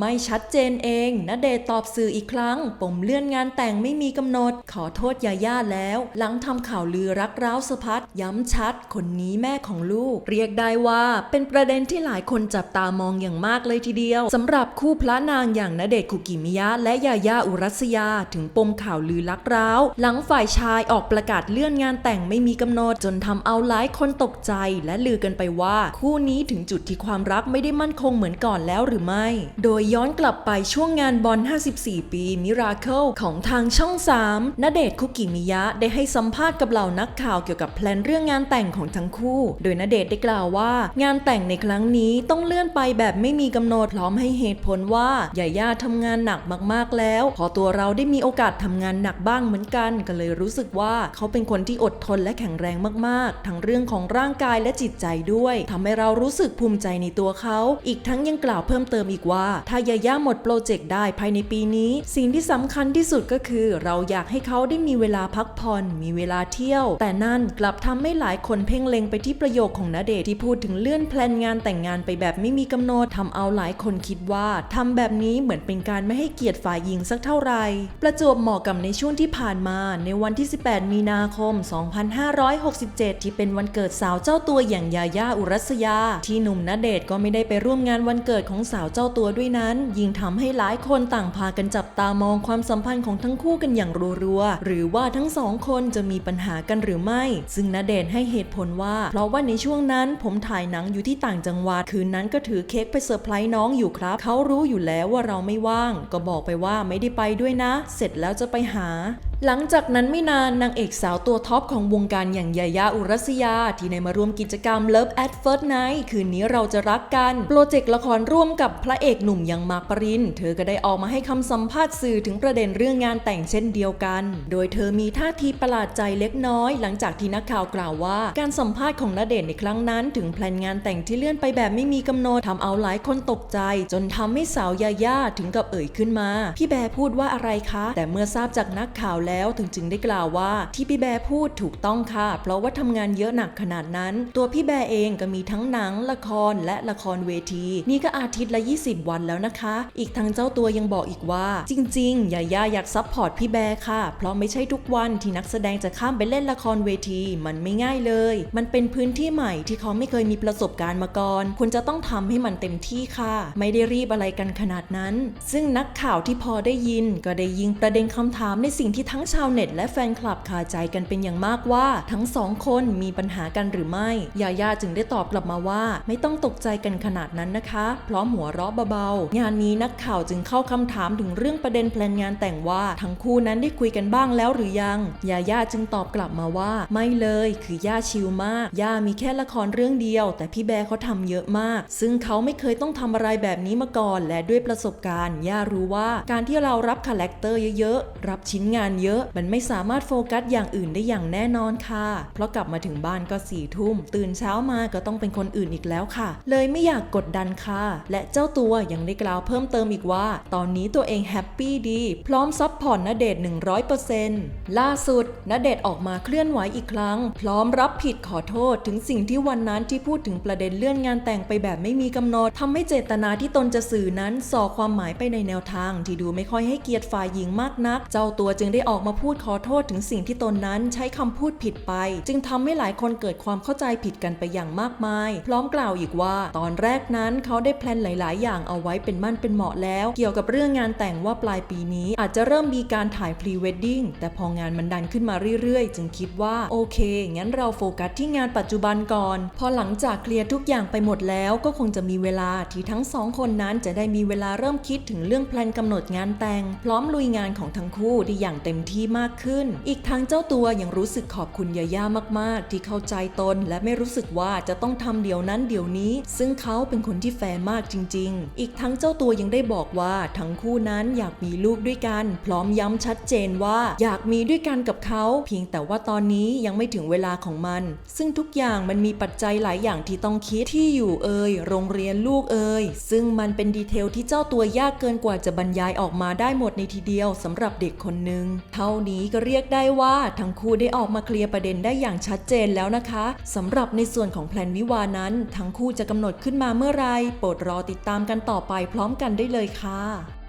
ไม่ชัดเจนเองณเดชน์ตอบสื่ออีกครั้ง ปมเลื่อนงานแต่งไม่มีกำหนด ขอโทษยาย่าแล้ว หลังทำข่าวลือรักร้าวสะพัดย้ำชัด คนนี้แม่ของลูก เรียกได้ว่าเป็นประเด็นที่หลายคนจับตามองอย่างมากเลยทีเดียวสำหรับคู่พระนางอย่างณเดชน์คุกิมิยะ และยาย่าอุรัสยา ถึงปมข่าวลือรักร้าว หลังฝ่ายชายออกประกาศเลื่อนงานแต่งไม่มีกำหนด จนทำเอาหลายคนตกใจ และลือกันไปว่า คู่นี้ถึงจุดที่ความรักไม่ได้มั่นคงเหมือนก่อนแล้วหรือไม่ โดยย้อนกลับไปช่วงงานบอล 54 ปีมิราเคิลของทางช่อง 3ณเดชคุกิมิยะได้ให้สัมภาษณ์กับเหล่านักข่าวเกี่ยวกับแพลนเรื่องงานแต่งของทั้งคู่ โดยณเดชได้กล่าวว่า งานแต่งในครั้งนี้ต้องเลื่อนไปแบบไม่มีกำหนดพร้อมให้เหตุผลว่ายาย่าทำงานหนักมากๆแล้ว พอตัวเราได้มีโอกาสทำงานหนักบ้างเหมือนกัน ก็เลยรู้สึกว่าเขาเป็นคนที่อดทนและแข็งแรงมากๆ ทั้งเรื่องของร่างกายและจิตใจด้วยทำให้เรารู้สึกภูมิใจในตัวเขา อีกทั้งยังกล่าวเพิ่มเติมอีกว่าถ้ายาย่าหมดโปรเจกต์ได้ภายในปีนี้ สิ่งที่สำคัญที่สุดก็คือ เราอยากให้เขาได้มีเวลาพักผ่อน มีเวลาเที่ยว แต่นั่นกลับทำให้หลายคนเพ่งเล็งไปที่ประโยคของณเดชน์ที่พูดถึงเลื่อนแพลนงานแต่งงานไปแบบไม่มีกำหนดทำเอาหลายคนคิดว่าทำแบบนี้เหมือนเป็นการไม่ให้เกียรติฝ่ายหญิงสักเท่าไหร่ประจวบเหมาะกับในช่วงที่ผ่านมา ในวันที่ 18 มีนาคม 2567 ที่เป็นวันเกิดสาวเจ้าตัวอย่างยาย่าอุรัสยา ที่หนุ่มณเดชน์ก็ไม่ได้ไปร่วมงานวันเกิดของสาวเจ้าตัวด้วยนั้น ยิ่งทำให้หลายคนต่างพากันจับตามองความสัมพันธ์ของทั้งคู่กันอย่างรัวๆ หรือว่าทั้งสองคนจะมีปัญหากันหรือไม่ ซึ่งณเดชน์ให้เหตุผลว่า เพราะว่าในช่วงนั้นผมถ่ายหนังอยู่ที่ต่างจังหวัด คืนนั้นก็ถือเค้กไปเซอร์ไพรส์น้องอยู่ครับ เขารู้อยู่แล้วว่าเราไม่ว่าง ก็บอกไปว่าไม่ได้ไปด้วยนะ เสร็จแล้วจะไปหา หลังจากนั้นไม่นานนางเอกสาวตัวท็อปของวงการอย่างยายาอุรัสยา ที่ได้มาร่วมกิจกรรม Love at First Night คืนนี้เราจะรักกัน โปรเจกต์ละครร่วมกับพระเอกหนุ่มอย่างมาร์คปริน เธอก็ได้ออกมาให้คำสัมภาษณ์สื่อถึงประเด็นเรื่องงานแต่งเช่นเดียวกัน โดยเธอมีท่าทีประหลาดใจเล็กน้อย หลังจากที่นักข่าวกล่าวว่า การสัมภาษณ์ของณเดชน์ในครั้งนั้น ถึงแพลนงานแต่งที่เลื่อนไปแบบไม่มีกำหนดทำเอาหลายคนตกใจ จนทำให้สาวยาย่าถึงกับเอ่ยขึ้นมา พี่แบร์พูดว่าอะไรคะ แต่เมื่อทราบจากนักข่าวแล้วแล้วถึงจึงได้กล่าวว่าที่พี่แบร์พูดถูกต้องค่ะ เพราะว่าทำงานเยอะหนักขนาดนั้น ตัวพี่แบร์เองก็มีทั้งหนัง ละครและละครเวที นี่ก็อาทิตย์ละ 20 วันแล้วนะคะ อีกทั้งเจ้าตัวยังบอกอีกว่า จริงๆยาย่าอยากซัพพอร์ตพี่แบร์ค่ะ เพราะไม่ใช่ทุกวันที่นักแสดงจะข้ามไปเล่นละครเวที มันไม่ง่ายเลย มันเป็นพื้นที่ใหม่ที่เขาไม่เคยมีประสบการณ์มาก่อนคุณจะต้องทำให้มันเต็มที่ค่ะ ไม่ได้รีบอะไรกันขนาดนั้น ซึ่งนักข่าวที่พอได้ยินก็ได้ยิงประเด็นคำถามในสิ่งที่ทั้งงชาวเน็ตและแฟนคลับคาใจกันเป็นอย่างมากว่า ทั้งสองคนมีปัญหากันหรือไม่ ยาย่าจึงได้ตอบกลับมาว่า ไม่ต้องตกใจกันขนาดนั้นนะคะ พร้อมหัวเราะเบาๆ งานนี้นักข่าวจึงเข้าคำถามถึงเรื่องประเด็นแพลนงานแต่งว่า ทั้งคู่นั้นได้คุยกันบ้างแล้วหรือยัง ยาย่าจึงตอบกลับมาว่า ไม่เลย คือย่าชิลมาก ย่ามีแค่ละครเรื่องเดียว แต่พี่แบร์เขาทำเยอะมาก ซึ่งเขาไม่เคยต้องทำอะไรแบบนี้มาก่อน และด้วยประสบการณ์ย่ารู้ว่าการที่เรารับคาแรคเตอร์เยอะๆรับชิ้นงานเยอะมันไม่สามารถโฟกัสอย่างอื่นได้อย่างแน่นอนค่ะ เพราะกลับมาถึงบ้านก็สี่ทุ่ม ตื่นเช้ามาก็ต้องเป็นคนอื่นอีกแล้วค่ะ เลยไม่อยากกดดันค่ะ และเจ้าตัวยังได้กล่าวเพิ่มเติมอีกว่า ตอนนี้ตัวเองแฮปปี้ดี พร้อมซัพพอร์ตณเดชน์100%ล่าสุดณเดชน์ออกมาเคลื่อนไหวอีกครั้ง พร้อมรับผิดขอโทษถึงสิ่งที่วันนั้นที่พูดถึงประเด็นเลื่อนงานแต่งไปแบบไม่มีกำหนดทำให้เจตนาที่ตนจะสื่อนั้นส่อความหมายไปในแนวทาง ที่ดูไม่ค่อยให้เกียรติฝ่ายหญิงมากนัก เจ้าตัวจึงได้ออกอกมาพูดขอโทษถึงสิ่งที่ตนนั้นใช้คำพูดผิดไป จึงทำให้หลายคนเกิดความเข้าใจผิดกันไปอย่างมากมาย พร้อมกล่าวอีกว่า ตอนแรกนั้นเขาได้แพลนหลาย ๆ อย่างเอาไว้เป็นมั่นเป็นเหมาะแล้ว เกี่ยวกับเรื่องงานแต่งว่าปลายปีนี้ อาจจะเริ่มมีการถ่ายพรีเวดดิ้งแต่พองานมันดันขึ้นมาเรื่อย ๆ จึงคิดว่าโอเค งั้นเราโฟกัสที่งานปัจจุบันก่อน พอหลังจากเคลียร์ทุกอย่างไปหมดแล้วก็คงจะมีเวลาที่ทั้งสองคนนั้นจะได้มีเวลาเริ่มคิดถึงเรื่องแพลนกำหนดงานแต่ง พร้อมลุยงานของทั้งคู่ได้อย่างเต็มที่มากขึ้น อีกทั้งเจ้าตัวยังรู้สึกขอบคุณยาย่ามาก ๆ ที่เข้าใจตน และไม่รู้สึกว่าจะต้องทำเดี๋ยวนั้นเดี๋ยวนี้ ซึ่งเขาเป็นคนที่แฟร์มากจริง ๆ อีกทั้งเจ้าตัวยังได้บอกว่าทั้งคู่นั้นอยากมีลูกด้วยกัน พร้อมย้ำชัดเจนว่าอยากมีด้วยกันกับเขา เพียงแต่ว่าตอนนี้ยังไม่ถึงเวลาของมัน ซึ่งทุกอย่างมันมีปัจจัยหลายอย่างที่ต้องคิดที่อยู่เอ่ยโรงเรียนลูกเอ่ยซึ่งมันเป็นดีเทลที่เจ้าตัวยากเกินกว่าจะบรรยายออกมาได้หมดในทีเดียวสำหรับเด็กคนหนึ่งเท่านี้ก็เรียกได้ว่าทั้งคู่ได้ออกมาเคลียร์ประเด็นได้อย่างชัดเจนแล้วนะคะสำหรับในส่วนของแพลนวิวานั้น ทั้งคู่จะกำหนดขึ้นมาเมื่อไรโปรดรอติดตามกันต่อไปพร้อมกันได้เลยค่ะ